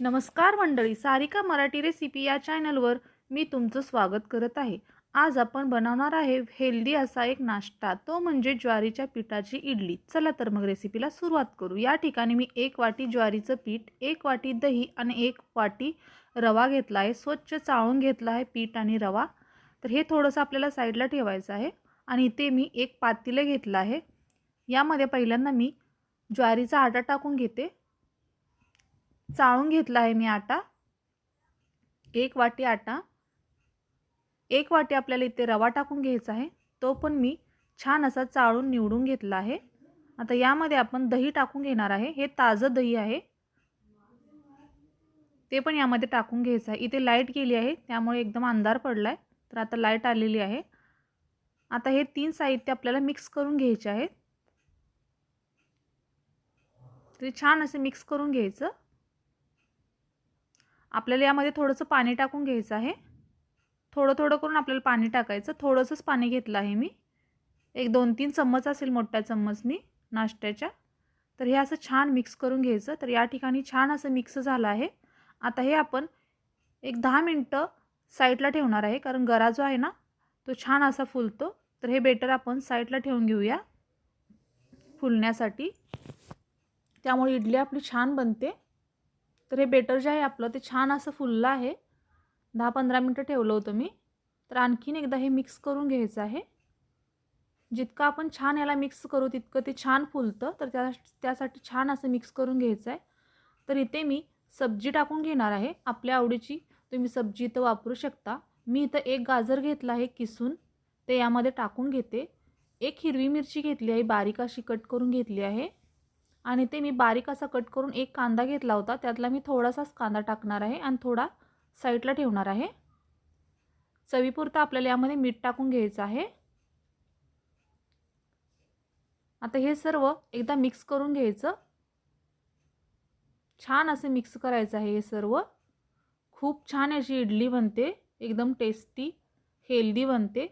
नमस्कार मंडळी सारिका मराठी रेसिपी या चॅनलवर मी तुमचं स्वागत करत आहे. आज आपण बनवणार आहे हेल्दी असा एक नाश्ता. तो म्हणजे ज्वारीच्या पिठाची इडली. चला तर मग रेसिपीला सुरुवात करू. या ठिकाणी मी एक वाटी ज्वारीचं पीठ एक वाटी दही आणि एक वाटी रवा घेतला आहे. स्वच्छ चाळून घेतला आहे पीठ आणि रवा. तर हे थोडंसं आपल्याला साईडला ठेवायचं आहे आणि इथे मी एक पातेलं घेतलं आहे. यामध्ये पहिल्यांदा मी ज्वारीचा आटा टाकून घेते. चाळून घेतला आहे मी आटा. एक वाटी आटा. एक वाटी आपल्याला इथे रवा टाकून घ्यायचा आहे. तो पण मी छान असा चाळून निवडून घेतला आहे. आता यामध्ये आपण दही टाकून घेणार आहे. हे ताजं दही आहे. ते पण यामध्ये टाकून घ्यायचं आहे. इथे लाइट गेली आहे. त्यामुळे एकदम अंधार पडला आहे तर आता लाइट आलेली आहे. आता हे तीन साहित्य आपल्याला मिक्स करून घ्यायचे आहेत. ते छान असे मिक्स करून घ्यायचं. आपल्याला यामध्ये थोडंसं पाणी टाकून घ्यायचं आहे. थोडं थोडं करून आपल्याला पाणी टाकायचं. थोडंसंच पाणी घेतलं आहे मी. एक दोन तीन चम्मच असेल मोठ्या चम्मचनी नाश्त्याच्या. तर हे असं छान मिक्स करून घ्यायचं. तर या ठिकाणी छान असं मिक्स झालं आहे. आता हे आपण एक दहा मिनटं साईडला ठेवणार आहे. कारण गरा जो आहे ना तो छान असा फुलतो. तर हे बेटर आपण साईडला ठेवून घेऊया. फुलण्यासाठी. त्यामुळे इडली आपली छान बनते. तर हे बेटर जे आहे आपलं ते छान असं फुललं आहे. दहा पंधरा मिनटं ठेवलं होतं मी. तर आणखीन एकदा हे मिक्स करून घ्यायचं आहे. जितकं आपण छान याला मिक्स करू तितकं ते छान फुलतं. तर त्या त्यासाठी छान असं मिक्स करून घ्यायचं आहे. तर इथे मी सब्जी टाकून घेणार आहे. आपल्या आवडीची तुम्ही सब्जी इथं वापरू शकता. मी इथं एक गाजर घेतलं आहे किसून. ते यामध्ये टाकून घेते. एक हिरवी मिरची घेतली आहे बारीक अशी कट करून घेतली आहे. आणि ते मी बारीक असा कट करून एक कांदा घेतला होता त्यातला मी थोडासाच कांदा टाकणार आहे आणि थोडा साईडला ठेवणार आहे. चवीपुरतं आपल्याला यामध्ये मीठ टाकून घ्यायचं आहे. आता हे सर्व एकदा मिक्स करून घ्यायचं. छान असं मिक्स करायचं आहे हे सर्व. खूप छान अशी इडली बनते एकदम टेस्टी हेल्दी बनते.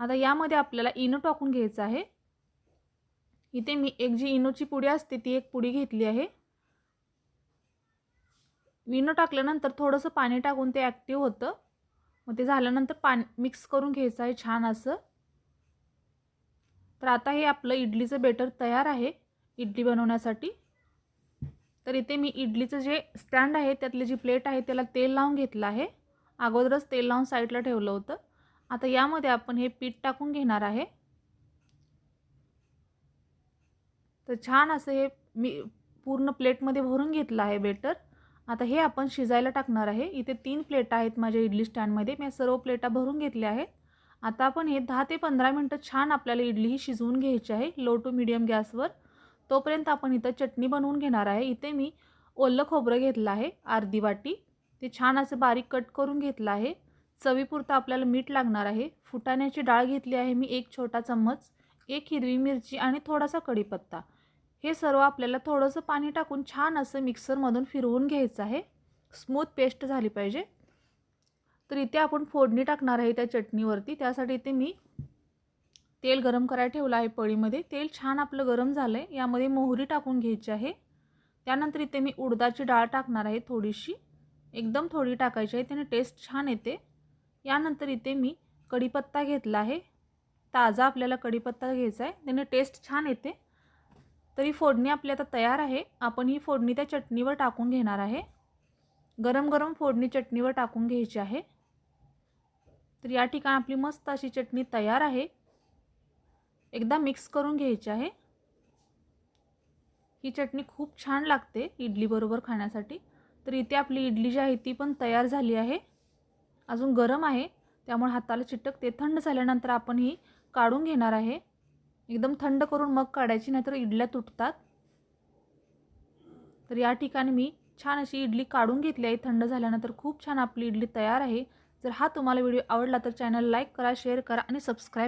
आता यामध्ये आपल्याला इनो टाकून घ्यायचं आहे. इथे मी एक जी इनोची पुडी असते ती एक पुडी घेतली आहे. इनो टाकल्यानंतर थोडंसं पाणी टाकून ते ॲक्टिव्ह होतं. मग ते झाल्यानंतर पाणी मिक्स करून घ्यायचं आहे छान असं. तर आता हे आपलं इडलीचं बेटर तयार आहे इडली बनवण्यासाठी. तर इथे मी इडलीचं जे स्टँड आहे त्यातली जी प्लेट आहे त्याला तेल लावून घेतलं आहे. अगोदरच तेल लावून साईडला ठेवलं होतं. आता यामध्ये आपण हे पीठ टाकून घेणार आहे. तर छान असं हे मी पूर्ण प्लेटमध्ये भरून घेतलं आहे बेटर. आता हे आपण शिजायला टाकणार आहे. इथे तीन प्लेट आहेत माझ्या इडली स्टँडमध्ये. मी सर्व प्लेटा भरून घेतल्या आहेत. आता आपण हे दहा ते पंधरा मिनटं छान आपल्याला इडली ही शिजवून घ्यायची आहे लो टू मिडियम गॅसवर. तोपर्यंत आपण इथं चटणी बनवून घेणार आहे. इथे मी ओलं खोबरं घेतलं आहे अर्धी वाटी. ते छान असं बारीक कट करून घेतलं आहे. चवीपुरतं आपल्याला मीठ लागणार आहे. फुटाण्याची डाळ घेतली आहे मी एक छोटा चम्मच एक हिरवी मिरची आणि थोडासा कढीपत्ता. हे सर्व आपल्याला थोडंसं पाणी टाकून छान असं मिक्सरमधून फिरवून घ्यायचं आहे. स्मूथ पेस्ट झाली पाहिजे. तर इथे आपण फोडणी टाकणार आहे त्या चटणीवरती. त्यासाठी इथे मी तेल गरम करायला ठेवलं आहे पळीमध्ये. तेल छान आपलं गरम झालं आहे यामध्ये मोहरी टाकून घ्यायची आहे. त्यानंतर इथे मी उडदाची डाळ टाकणार आहे थोडीशी. एकदम थोडी टाकायची आहे. त्याने टेस्ट छान येते. यानंतर इथे मी कढीपत्ता घेतला आहे. ताजा आपल्याला कढीपत्ता घ्यायचा आहे. त्याने टेस्ट छान येते. तरी फोडणी आपली आता तयार आहे. आपण ही फोडणी त्या चटणीवर टाकून घेणार आहे. गरम गरम फोडणी चटणीवर टाकून घ्यायची आहे. तर या ठिकाणी आपली मस्त अशी चटणी तयार आहे. एकदा मिक्स करून घ्यायची आहे. ही चटणी खूप छान लागते इडलीबरोबर खाण्यासाठी. तर इथे आपली इडली जी आहे ती पण तयार झाली आहे. अजून गरम आहे. त्यामुळे हाताला चिटकते थंड झाल्यानंतर आपण ही काढून घेणार आहे. एकदम थंड करून मग काढायची नाहीतर इडल्या तुटतात. तर या ठिकाणी मी छान अशी इडली काढून घेतली आहे. थंड झाल्यानंतर खूप छान आपली इडली तयार आहे. जर हा तुम्हाला व्हिडिओ आवडला तर चॅनल लाईक करा शेअर करा आणि सबस्क्राईब